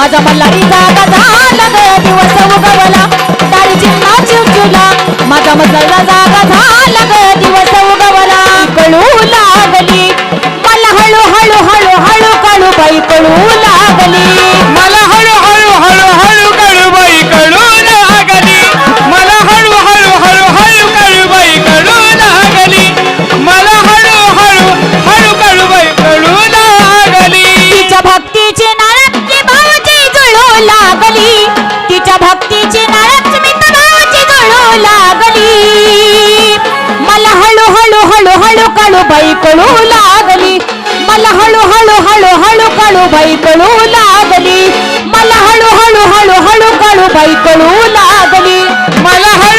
माझा मल्हारी जागा झाला ग दिवस उगवला. तारी चिन्हा चिवचिवला माझा मल्हारी जागा झाला दिवस उगवला. कळू लागली. मला हळू हळू हळू हळू काळू बाई कळू ಹಳು ಬೈಕೊಳ್ಳುವುದಾಗಲಿ. ಮಲಹಳು ಹಳು ಹಳು ಹಳುಗಳು ಬೈಕೊಳ್ಳುವುದಾಗಲಿ. ಮಲಹಳು ಹಳು ಹಳು ಹಳುಗಳು ಬೈಕೊಳ್ಳುವುದಾಗಲಿ. ಮಲಹಳು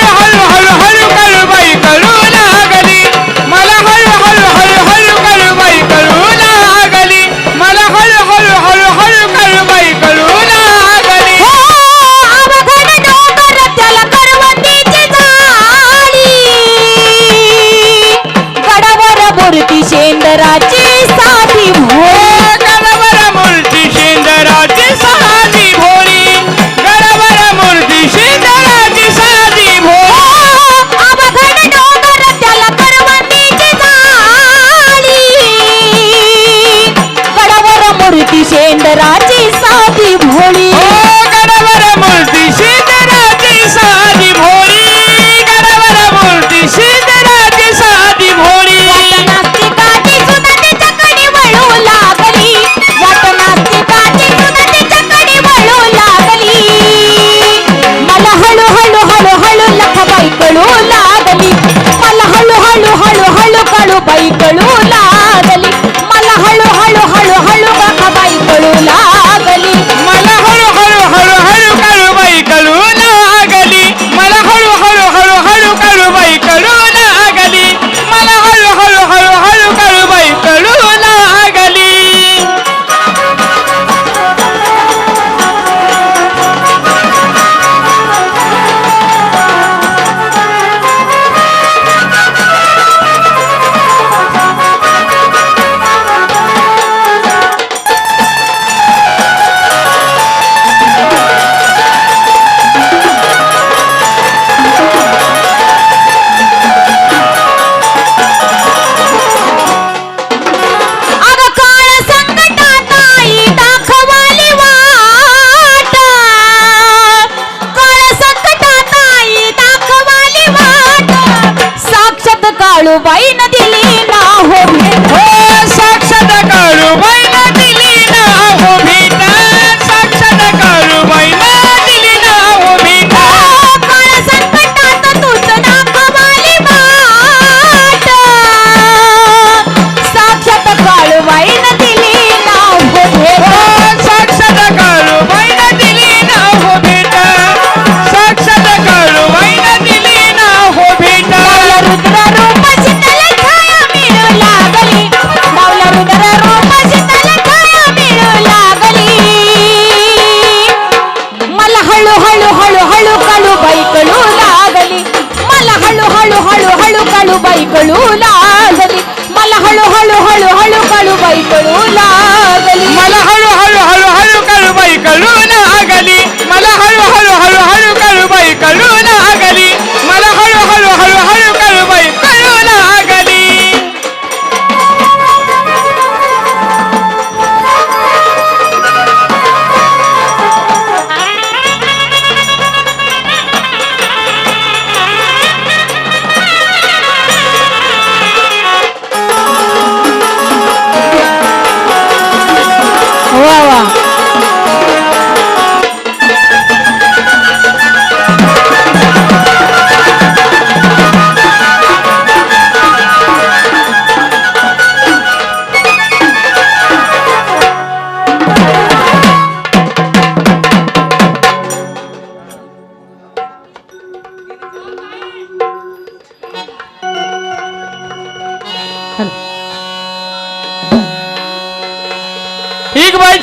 ಬೈಪಳು ಲಾಲರಿ ಮಲ ಹಳು ಹಳು ಹಳು ಹಳು ಹಳು ಬೈಪಳು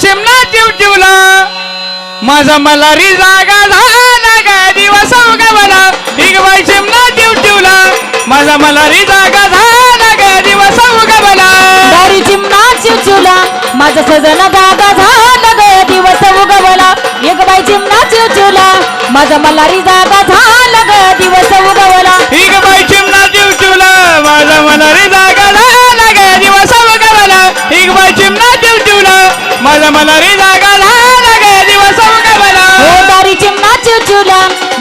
चिमणा चिवचिवला माझा मला री जागा झाला ग दिवस उगवला. हिग बाई चिमणा चिवचिवला माझा मला री जागा झाला ग दिवस उगवला. दारी चिमणा चिवचिवला माझा सजन जागा झाला ग दिवस उगवला. एक बाई चिमणा चिवचिवला माझा मला री जागा झाला ग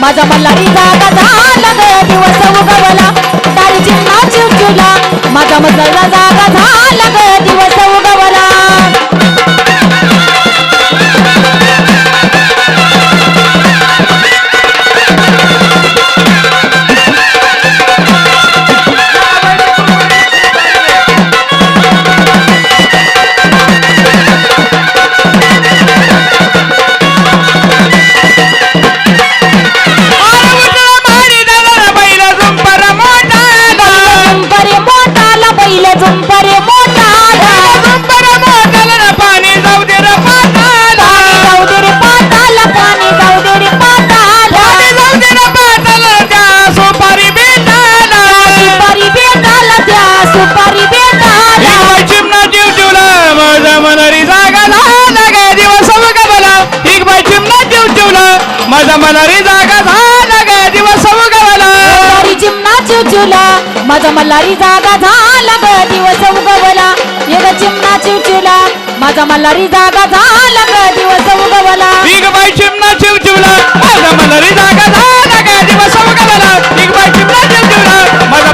माझा मल्हारी जागा झाला दिवस उगवला. डाळीची नाच माझा मल्हारी मल्हारी जागा झाला ग दिवस उगवला. मल्हारी चिमणाची चुला माझा मल्हारी जागा झाला ग दिवस उगवला. येग चिमणाची चुला माझा मल्हारी जागा झाला ग दिवस उगवला. बिग बाई चिमणा चिवचिवला माझा मल्हारी जागा झाला ग दिवस उगवला. बिग बाई चिमणा चिवचिवला माझा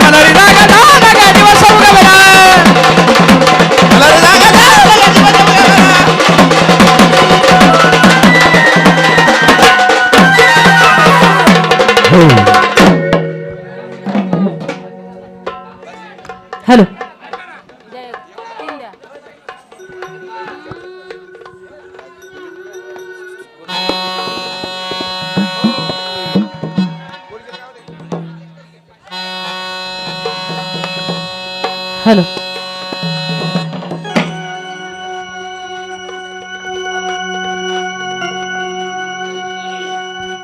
హలో హలో